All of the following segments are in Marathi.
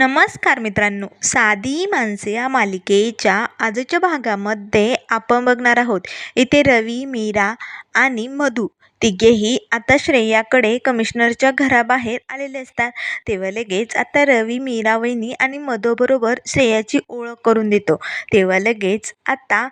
नमस्कार मित्रांनो. साधी माणसे या मालिकेच्या आजच्या भागामध्ये आपण बघणार आहोत. इथे रवी मीरा आणि मधू तिघेही आता श्रेयाकडे कमिशनरच्या घराबाहेर आलेले असतात. तेव्हा लगेच आता रवी मीरा वहिनी आणि मधूबरोबर श्रेयाची ओळख करून देतो. तेव्हा लगेच आता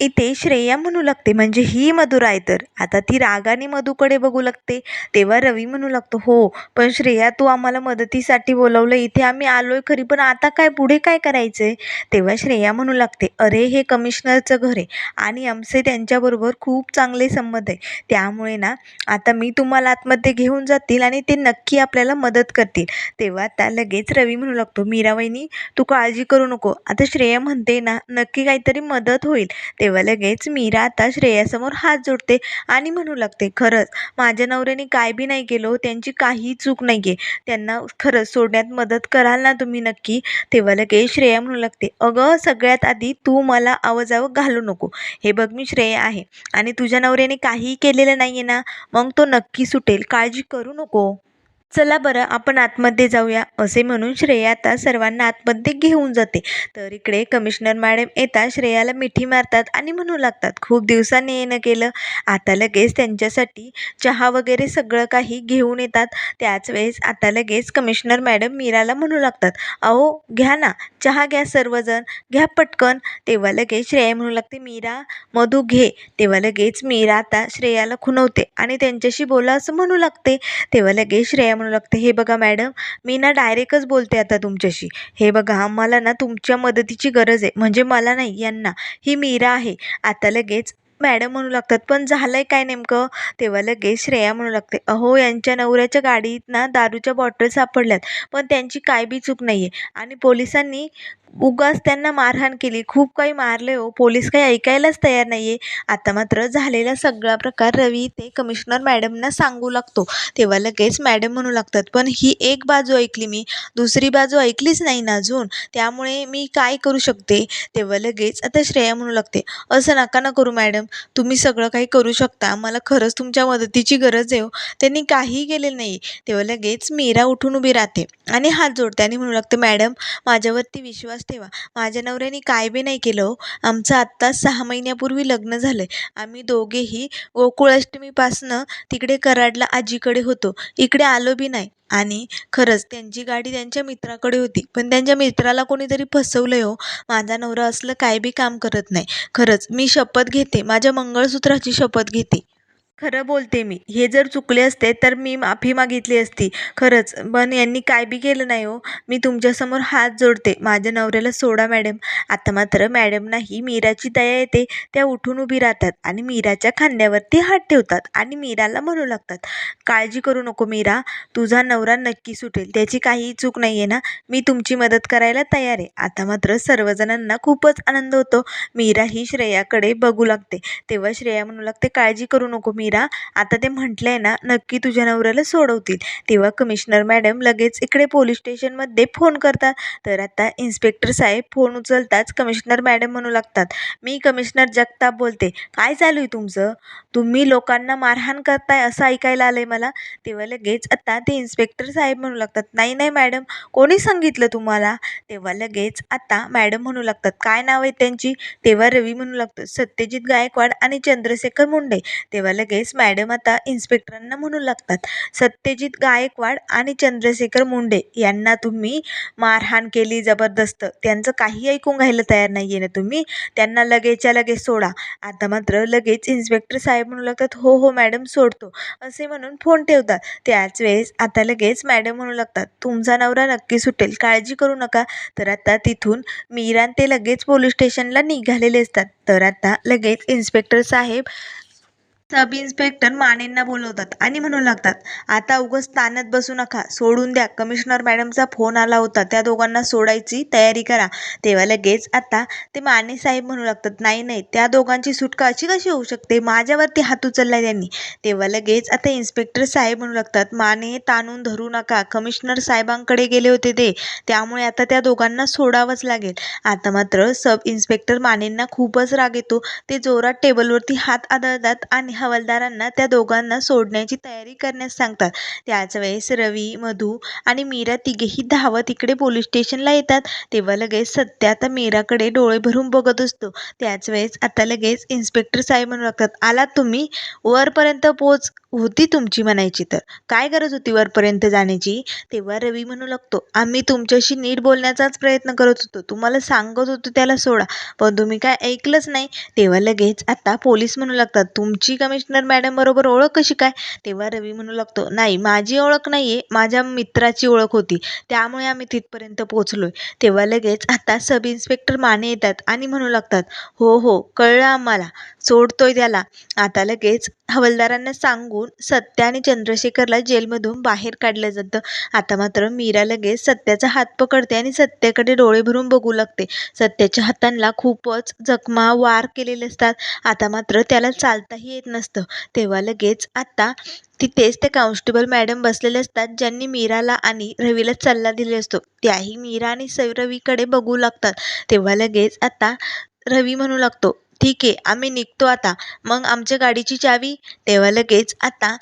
इथे श्रेया म्हणू लागते म्हणजे ही मधुर आहे तर. आता ती रागाने मधूकडे बघू लागते. तेव्हा रवी म्हणू लागतो हो पण श्रेया तू आम्हाला मदतीसाठी बोलवलं. इथे आम्ही आलोय खरी पण आता काय पुढे काय करायचंय? तेव्हा श्रेया म्हणू लागते अरे हे कमिशनरचं घर आहे आणि आमचे त्यांच्याबरोबर खूप चांगले संबंध आहे. त्यामुळे ना आता मी तुम्हाला आतमध्ये घेऊन जातील आणि ते नक्की आपल्याला मदत करतील. तेव्हा आता लगेच रवी म्हणू लागतो मीराबाईनी तू काळजी करू नको. आता श्रेया म्हणते ना नक्की काहीतरी मदत होईल. तेव्हा लगेच मीरा आता श्रेयासमोर हात जोडते आणि म्हणू लागते खरंच माझ्या नवऱ्याने काय बी नाही केलं हो, त्यांची काही चूक नाही आहे त्यांना खरंच सोडण्यात मदत कराल ना तुम्ही नक्की? तेव्हा लगेच श्रेया म्हणू लागते अगं सगळ्यात आधी तू मला आवाजावं घालू नको. हे बघ मी श्रेया आहे आणि तुझ्या नवऱ्याने काहीही केलेलं नाही आहे ना? मग तो नक्की सुटेल. काळजी करू नको. चला बरं आपण आतमध्ये जाऊया असे म्हणून श्रेया आता सर्वांना आतमध्ये घेऊन जाते. तर इकडे कमिशनर मॅडम येतात श्रेयाला मिठी मारतात आणि म्हणू लागतात खूप दिवसांनी येणं केलं. आता लगेच त्यांच्यासाठी चहा वगैरे सगळं काही घेऊन येतात. त्याच वेळेस आता लगेच कमिशनर मॅडम मीराला म्हणू लागतात अहो घ्या ना चहा घ्या सर्वजण घ्या पटकन. तेव्हा लगेच श्रेया म्हणू लागते मीरा मधू घे. तेव्हा लगेच मीरा आता श्रेयाला खुणवते आणि त्यांच्याशी बोला असं म्हणू लागते. तेव्हा लगेच श्रेया म्हणू लागते हे बघा मॅडम मी ना डायरेक्टच बोलते आता तुमच्याशी. हे बघा आम्हाला ना तुमच्या मदतीची गरज आहे. म्हणजे मला नाही यांना. ही मीरा आहे. आता लगेच मॅडम म्हणू लागतात पण झालं आहे काय नेमकं? तेव्हा लगेच श्रेया म्हणू लागते अहो यांच्या नवऱ्याच्या गाडीत ना दारूच्या बॉटल सापडल्यात पण त्यांची काय बी चूक नाही आहे आणि पोलिसांनी उगाच त्यांना मारहाण केली. खूप काही मारले हो. पोलीस काही ऐकायलाच तयार नाही आहे आता मात्र झालेला सगळा प्रकार रवी ते कमिशनर मॅडमना सांगू लागतो. तेव्हा लगेच मॅडम म्हणू लागतात पण ही एक बाजू ऐकली मी. दुसरी बाजू ऐकलीच नाही ना अजून. त्यामुळे मी काय करू शकते? तेव्हा लगेच आता श्रेया म्हणू लागते असं नका ना करू मॅडम. तुम्ही सगळं काही करू शकता. मला खरंच तुमच्या मदतीची गरज आहे हो. त्यांनी काहीही केले नाही तेव्हा लगेच मीरा उठून उभी राहते आणि हात जोडते आणि म्हणू लागते मॅडम माझ्यावरती विश्वास ठेवा. माझ्या नवऱ्याने काय बी नाही केलं हो. आमचं आत्ता सहा महिन्यापूर्वी लग्न झालं आहे आम्ही दोघेही गोकुळाष्टमीपासनं तिकडे कराडला आजीकडे होतो. इकडे आलो बी नाही. आणि खरंच त्यांची गाडी त्यांच्या मित्राकडे होती. पण त्यांच्या मित्राला कोणीतरी फसवलं हो. माझा नवरा असलं काय बी काम करत नाही. खरंच मी शपथ घेते. माझ्या मंगळसूत्राची शपथ घेते. खरं बोलते मी. हे जर चुकले असते तर मी माफी मागितली असती. खरंच पण यांनी काय बी केलं नाही हो. मी तुमच्यासमोर हात जोडते. माझ्या नवऱ्याला सोडा मॅडम. आता मात्र मॅडमनाही मीराची दया येते. त्या उठून उभी राहतात आणि मीराच्या खांद्यावरती हात ठेवतात आणि मीराला म्हणू लागतात काळजी करू नको मीरा. तुझा नवरा नक्की सुटेल. त्याची काहीही चूक नाही आहे ना. मी तुमची मदत करायला तयार आहे. आता मात्र सर्वजणांना खूपच आनंद होतो. मीरा ही श्रेयाकडे बघू लागते. तेव्हा श्रेया म्हणू लागते काळजी करू नको मी मीरा आता ते म्हटलं आहे ना नक्की तुझ्या नवऱ्याला सोडवतील. तेव्हा कमिशनर मॅडम लगेच इकडे पोलीस स्टेशनमध्ये फोन करतात. तर आता इन्स्पेक्टर साहेब फोन उचलताच कमिशनर मॅडम म्हणू लागतात मी कमिशनर जगताप बोलते. काय चालू आहे तुमचं? तुम्ही लोकांना मारहाण करताय असं ऐकायला आलं आहे मला. तेव्हा लगेच आता ते इन्स्पेक्टर साहेब म्हणू लागतात नाही नाही मॅडम कोणी सांगितलं तुम्हाला? तेव्हा लगेच आता मॅडम म्हणू लागतात काय नाव आहे त्यांची? तेव्हा रवी म्हणू लागतो सत्यजित गायकवाड आणि चंद्रशेखर मुंडे. तेव्हा लगेच मॅडम आता इन्स्पेक्टरांना म्हणू लागतात. सत्यजित गायकवाड आणि चंद्रशेखर मुंडे यांना तुम्ही मारहाण केली जबरदस्त. त्यांचं काही ऐकून घ्यायला तयार नाही आहे ना तुम्ही? त्यांना लगेचच्या लगेच सोडा. आता मात्र लगेच इन्स्पेक्टर साहेब म्हणू लागतात हो हो मॅडम सोडतो. असे म्हणून फोन ठेवतात. त्याच वेळेस आता लगेच मॅडम म्हणू लागतात तुमचा नवरा नक्की सुटेल काळजी करू नका. तर आता तिथून मीरान ते लगेच पोलीस स्टेशनला निघालेले असतात. तर आता लगेच इन्स्पेक्टर साहेब सब इन्स्पेक्टर मानेंना बोलवतात आणि म्हणू लागतात आता उगस ताणत बसू नका सोडून द्या. कमिशनर मॅडमचा फोन आला होता त्या दोघांना सोडायची तयारी करा. तेव्हा लगेच आता ते माने साहेब म्हणू लागतात नाही नाही त्या दोघांची सुटका अशी कशी होऊ शकते? माझ्यावरती हात उचलला त्यांनी. तेव्हा लगेच आता इन्स्पेक्टर साहेब म्हणू लागतात माने ताणून धरू नका. कमिशनर साहेबांकडे गेले होते ते त्यामुळे आता त्या दोघांना सोडावंच लागेल. आता मात्र सब इन्स्पेक्टर मानेंना खूपच राग येतो. ते जोरात टेबलवरती हात आदळतात आणि हवालदारांना त्या दोघांना सोडण्याची तयारी करण्यास सांगतात. त्याच वेळेस रवी मधू आणि मीरा तिघेही धावत इकडे पोलीस स्टेशनला येतात. तेव्हा लगेच सत्या आता मीराकडे डोळे भरून बघत असतो. त्याच वेळेस आता लगेच इन्स्पेक्टर साहेब म्हणू लागतात आलात तुम्ही? वरपर्यंत पोच होती तुमची म्हणायची तर. काय गरज होती वरपर्यंत जाण्याची? तेव्हा रवी म्हणू लागतो आम्ही तुमच्याशी नीट बोलण्याचाच प्रयत्न करत होतो. तुम्हाला सांगत होतो त्याला सोडा. पण तुम्ही काय ऐकलंच नाही. तेव्हा लगेच आता पोलीस म्हणू लागतात तुमची कमिशनर मॅडम बरोबर ओळख कशी काय? तेव्हा रवी म्हणू लागतो नाही माझी ओळख नाही आहे माझ्या मित्राची ओळख होती त्यामुळे आम्ही तिथपर्यंत पोचलोय तेव्हा लगेच आता सब इन्स्पेक्टर माने येतात आणि म्हणू लागतात हो हो कळलं आम्हाला सोडतोय त्याला. आता लगेच हवालदारांना सांगून सत्या आणि चंद्रशेखरला जेलमधून बाहेर काढलं जातं. आता मात्र मीरा लगेच सत्याचा हात पकडते आणि सत्याकडे डोळे भरून बघू लागते. सत्याच्या हातांना खूपच जखमा वार केलेले असतात. आता मात्र त्याला चालताही येत नसतं. तेव्हा लगेच आता तिथेच ते कॉन्स्टेबल मॅडम बसलेले असतात ज्यांनी मीराला आणि रवीला सल्ला दिले असतो. त्याही मीरा आणि स रवीकडे बघू लागतात. तेव्हा लगेच आता रवी म्हणू लागतो ठीक आहे आम्ही निघतो आता. मग आमच्या गाडीची चावी. तेव्हा लगेच आता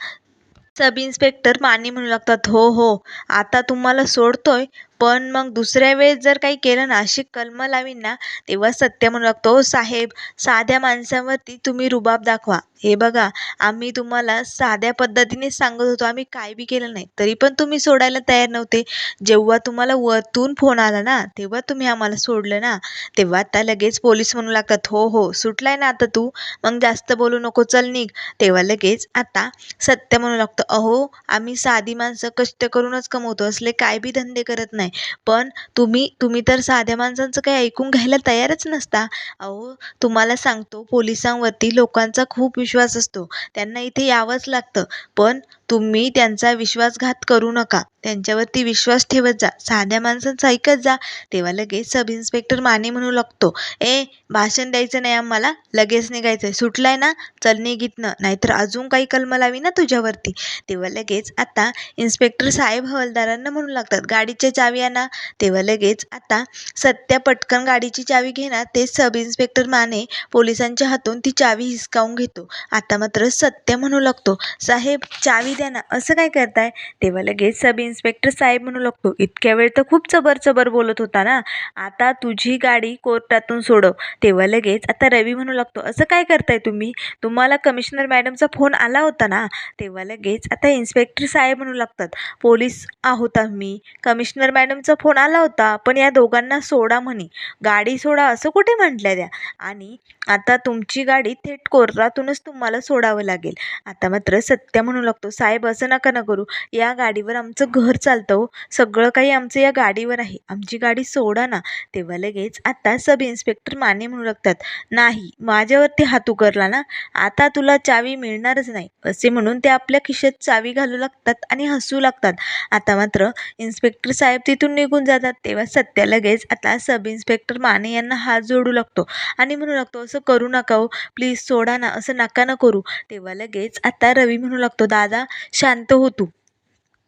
सब इन्स्पेक्टर माने म्हणू लागतात हो हो आता तुम्हाला सोडतोय पण मग दुसऱ्या वेळेस जर काही केलं ना अशी कलम लावीन ना तेव्हा सत्य म्हणू लागतो हो, साहेब साध्या माणसांवरती तुम्ही रुबाब दाखवा. हे बघा आम्ही तुम्हाला साध्या पद्धतीने सांगत होतो. आम्ही काय बी केलं नाही तरी पण तुम्ही सोडायला तयार नव्हते. जेव्हा तुम्हाला वरतून फोन आला ना तेव्हा तुम्ही आम्हाला सोडलं ना. तेव्हा आता लगेच पोलीस म्हणू लागतात हो हो सुटलाय ना आता तू. मग जास्त बोलू नको चल निघ. तेव्हा लगेच आता सत्य म्हणू लागतं अहो आम्ही साधी माणसं कष्ट करूनच कमवतो असले काय बी धंदे करत नाही. पण तुम्ही तुम्ही तर साध्या माणसांचं काही ऐकून घ्यायला तयारच नसता. अहो तुम्हाला सांगतो पोलिसांवरती लोकांचा खूप विश्वास विश्वास असतो. त्यांना इथे यावंच लागतं. पण तुम्ही त्यांचा विश्वासघात करू नका. त्यांच्यावरती विश्वास ठेवत जा. साध्या माणसांचं ऐकत जा. तेव्हा लगेच सब इन्स्पेक्टर माने म्हणू लागतो. ए भाषण द्यायचं नाही आम्हाला. लगेच निघायचं आहे सुटलाय ना? चल निघितनं नाहीतर अजून काही कलम लावी ना तुझ्यावरती. तेव्हा लगेच आता इन्स्पेक्टर साहेब हवालदारांना म्हणू लागतात गाडीच्या चावी आणा. तेव्हा लगेच आता सत्या पटकन गाडीची चावी घेणार. ते सब इन्स्पेक्टर माने पोलिसांच्या हातून ती चावी हिसकावून घेतो. आता मात्र सत्य म्हणू लागतो. साहेब चावी द्या ना. असं काय करताय? तेव्हा लगेच सब इन्स्पेक्टर साहेब म्हणू लागतो इतक्या वेळ तर खूप चबर चबर बोलत होता ना. आता तुझी गाडी कोर्टातून सोडव. तेव्हा लगेच आता रवी म्हणू लागतो असं काय करताय तुम्ही? तुम्हाला कमिशनर मॅडमचा फोन आला होता ना? तेव्हा लगेच आता इन्स्पेक्टर साहेब म्हणू लागतात पोलीस आहोत आम्ही. कमिशनर मॅडमचा फोन आला होता पण या दोघांना सोडा म्हणे. गाडी सोडा असं कुठे म्हटल्या द्या आणि आता तुमची गाडी थेट कोर्टातूनच तुम्हाला सोडावं लागेल. आता मात्र सत्य म्हणू लागतो. साहेब असं नका ना करू. या गाडीवर आमचं घर चालतं हो. सगळं काही आमचं या गाडीवर आहे. आमची गाडी सोडा ना. तेव्हा लगेच आता सब इन्स्पेक्टर माने म्हणू लागतात. नाही माझ्यावरती हात उकरला ना. आता तुला चावी मिळणारच नाही. असे म्हणून ते आपल्या खिशात चावी घालू लागतात आणि हसू लागतात. आता मात्र इन्स्पेक्टर साहेब तिथून निघून जातात. तेव्हा सत्या लगेच आता सब इन्स्पेक्टर माने यांना हात जोडू लागतो. आणि म्हणू लागतो असं करू नका हो. प्लीज सोडा ना. असं नका ना करू. तेव्हा लगेच आता रवी म्हणू लागतो दादा शांत हो तू.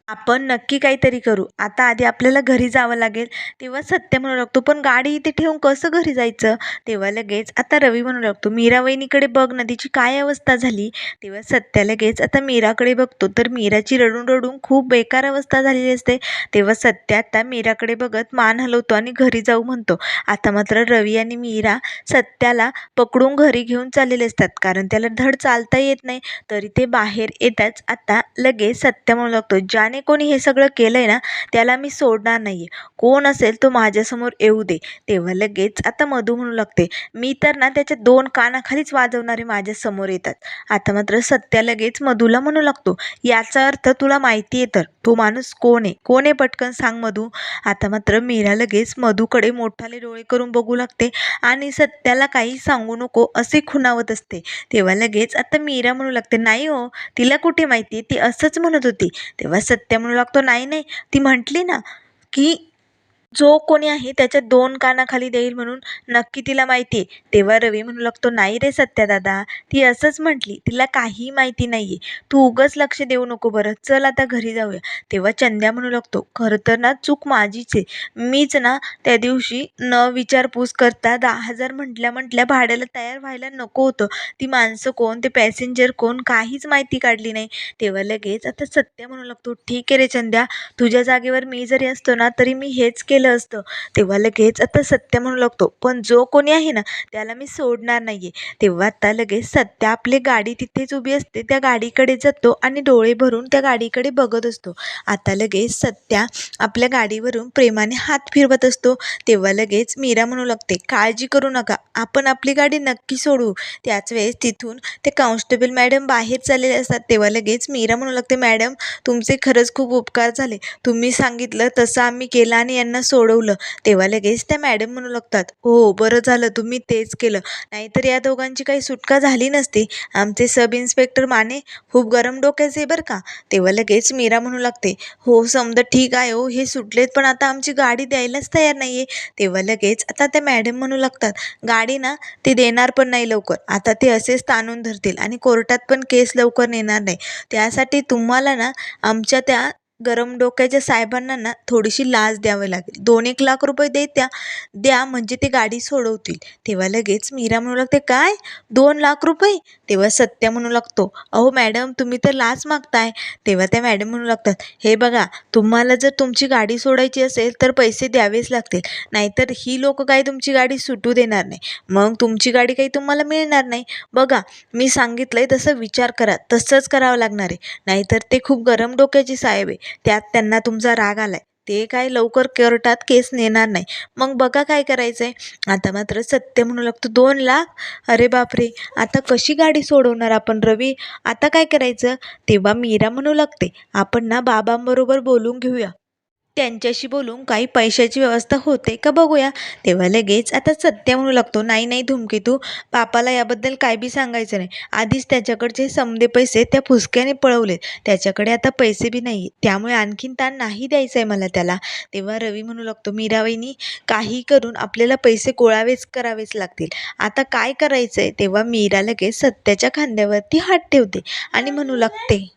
आपण नक्की काहीतरी करू. आता आधी आपल्याला घरी जावं लागेल. तेव्हा सत्य म्हणू लागतो. पण गाडी इथे ठेवून कसं घरी जायचं? तेव्हा लगेच आता रवी म्हणू लागतो मीरा वहिनीकडे बघ ना तिची काय अवस्था झाली? तेव्हा सत्या लगेच आता मीराकडे बघतो. तर मीराची रडून रडून खूप बेकार अवस्था झालेली असते. तेव्हा सत्य आता मीराकडे बघत मान हलवतो आणि घरी जाऊ म्हणतो. आता मात्र रवी आणि मीरा सत्याला पकडून घरी घेऊन चाललेले असतात. कारण त्याला धड चालता येत नाही. तरी ते बाहेर येताच आता लगेच सत्य म्हणू लागतो ज्याने कोणी हे सगळं केलं आहे ना त्याला मी सोडणार नाही आहे कोण असेल तो माझ्यासमोर येऊ दे. तेव्हा लगेच आता मधू म्हणू लागते मी तर ना त्याच्या दोन कानाखालीच वाजवणारे माझ्यासमोर येतात. आता मात्र सत्या लगेच मधूला म्हणू लागतो याचा अर्थ तुला माहिती आहे तर तो माणूस कोण आहे? कोण आहे पटकन सांग मधू. आता मात्र मीरा लगेच मधूकडे मोठाले डोळे करून बघू लागते आणि सत्याला काही सांगू नको असे खुणावत असते. तेव्हा लगेच आता मीरा म्हणू लागते नाही हो तिला कुठे माहिती आहे ती असंच म्हणत होती. तेव्हा सत्य म्हणू लागतो. नाही नाही. ती म्हटली ना की जो कोणी आहे त्याच्या दोन कानाखाली देईल म्हणून नक्की तिला माहिती आहे. तेव्हा रवी म्हणू लागतो नाही रे सत्या दादा ती असंच म्हटली तिला काही माहिती नाही आहे तू उगाच लक्ष देऊ नको बरं चल आता घरी जाऊया. तेव्हा चंद्या म्हणू लागतो खरं तर ना चूक माझीच आहे. मीच ना त्या दिवशी न विचारपूस करता दहा हजार म्हटल्या म्हटल्या भाड्याला तयार व्हायला नको होतं. ती माणसं कोण ते पॅसेंजर कोण काहीच माहिती काढली नाही. तेव्हा लगेच आता सत्य म्हणू लागतो ठीक आहे रे चंद्या तुझ्या जागेवर मी जरी असतो ना तरी मी हेच केलं केलं असतं. तेव्हा लगेच आता सत्य म्हणू लागतो. पण जो कोणी आहे ना त्याला मी सोडणार नाही आहे तेव्हा आता लगेच सत्या आपली गाडी तिथेच उभी असते. त्या गाडीकडे जातो आणि डोळे भरून त्या गाडीकडे बघत असतो. आता लगेच सत्या आपल्या गाडीवरून प्रेमाने हात फिरवत असतो. तेव्हा लगेच मीरा म्हणू लागते काळजी करू नका. आपण आपली गाडी नक्की सोडू. त्याच वेळेस तिथून ते कॉन्स्टेबल मॅडम बाहेर चाललेले असतात. तेव्हा लगेच मीरा म्हणू लागते मॅडम तुमचे खरंच खूप उपकार झाले. तुम्ही सांगितलं तसं आम्ही केलं आणि यांना सोडवलं. तेव्हा लगेच त्या मॅडम म्हणू लागतात हो बरं झालं तुम्ही तेच केलं. नाहीतर या दोघांची काही सुटका झाली नसती. आमचे सब इन्स्पेक्टर माने खूप गरम डोक्याचे बरं का? तेव्हा लगेच मीरा म्हणू लागते हो समजा ठीक आहे हो हे सुटलेत पण आता आमची गाडी द्यायलाच तयार नाही आहे तेव्हा लगेच आता त्या मॅडम म्हणू लागतात गाडी ना ते देणार पण नाही लवकर. आता ते असेच ताणून धरतील आणि कोर्टात पण केस लवकर नेणार नाही. त्यासाठी तुम्हाला ना आमच्या त्या गरम डोक्याच्या साहेबांना ना थोडीशी लाच द्यावी लागेल. दोन एक लाख रुपये दे त्या द्या म्हणजे ते गाडी सोडवतील. तेव्हा लगेच मीरा म्हणू लागते काय? दोन लाख रुपये? तेव्हा सत्य म्हणू लागतो अहो मॅडम तुम्ही तर लाच मागताय. तेव्हा त्या मॅडम म्हणू लागतात हे बघा तुम्हाला जर तुमची गाडी सोडायची असेल तर पैसे द्यावेच लागतील. नाहीतर ही लोक काही तुमची गाडी सुटू देणार नाही. मग तुमची गाडी काही तुम्हाला मिळणार नाही. बघा मी सांगितलंय तसं विचार करा तसंच करावं लागणार आहे. नाहीतर ते खूप गरम डोक्याचे साहेब आहे. त्यात त्यांना तुमचा राग आलाय. ते काय लवकर कोर्टात केस नेणार नाही. मग बघा काय करायचं आहे आता मात्र सत्य म्हणू लागतो. दोन लाख? अरे बापरे. आता कशी गाडी सोडवणार आपण रवी? आता काय करायचं? तेव्हा मीरा म्हणू लागते. आपण ना बाबांबरोबर बोलून घेऊया. त्यांच्याशी बोलून काही पैशाची व्यवस्था होते का बघूया. तेव्हा लगेच आता सत्य म्हणू लागतो नाही नाही धुमकी तू पापाला याबद्दल काय बी सांगायचं नाही. आधीच त्याच्याकडचे समदे पैसे त्या फुसक्याने पळवलेत. त्याच्याकडे आता पैसे बी नाही त्यामुळे आणखीन ताण नाही द्यायचं आहे मला त्याला. तेव्हा रवी म्हणू लागतो मीराबाईनी काही करून आपल्याला पैसे गोळावेच करावेच लागतील. आता काय करायचं आहे तेव्हा मीरा लगेच सत्याच्या खांद्यावरती हात ठेवते आणि म्हणू लागते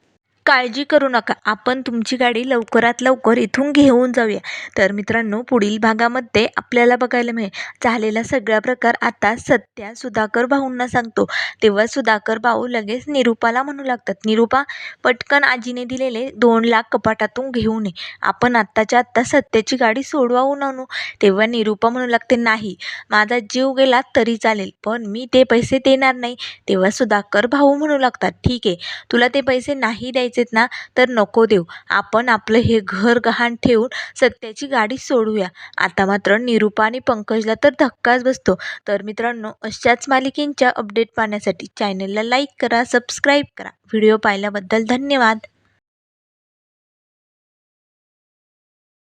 काळजी करू नका. आपण तुमची गाडी लवकरात लवकर इथून घेऊन जाऊया. तर मित्रांनो पुढील भागामध्ये आपल्याला बघायला मिळेल. झालेला सगळा प्रकार आता सत्या सुधाकर भाऊंना सांगतो. तेव्हा सुधाकर भाऊ लगेच निरूपाला म्हणू लागतात. निरूपा पटकन आजीने दिलेले दोन लाख कपाटातून घेऊन ये. आपण आत्ताच्या आत्ता सत्याची गाडी सोडवावून आणू तेव्हा निरूपा म्हणू लागते नाही माझा जीव गेला तरी चालेल पण मी ते पैसे देणार नाही. तेव्हा सुधाकर भाऊ म्हणू लागतात ठीक आहे तुला ते पैसे नाही द्यायचे द्यायचेत ना तर नको देऊ. आपण आपलं हे घर गहाण ठेवून सत्याची गाडी सोडूया. आता मात्र निरुपा आणि पंकजला तर धक्काच बसतो. तर मित्रांनो अशाच मालिकेंच्या अपडेट पाहण्यासाठी चॅनलला लाईक करा सबस्क्राईब करा. व्हिडिओ पाहिल्याबद्दल धन्यवाद.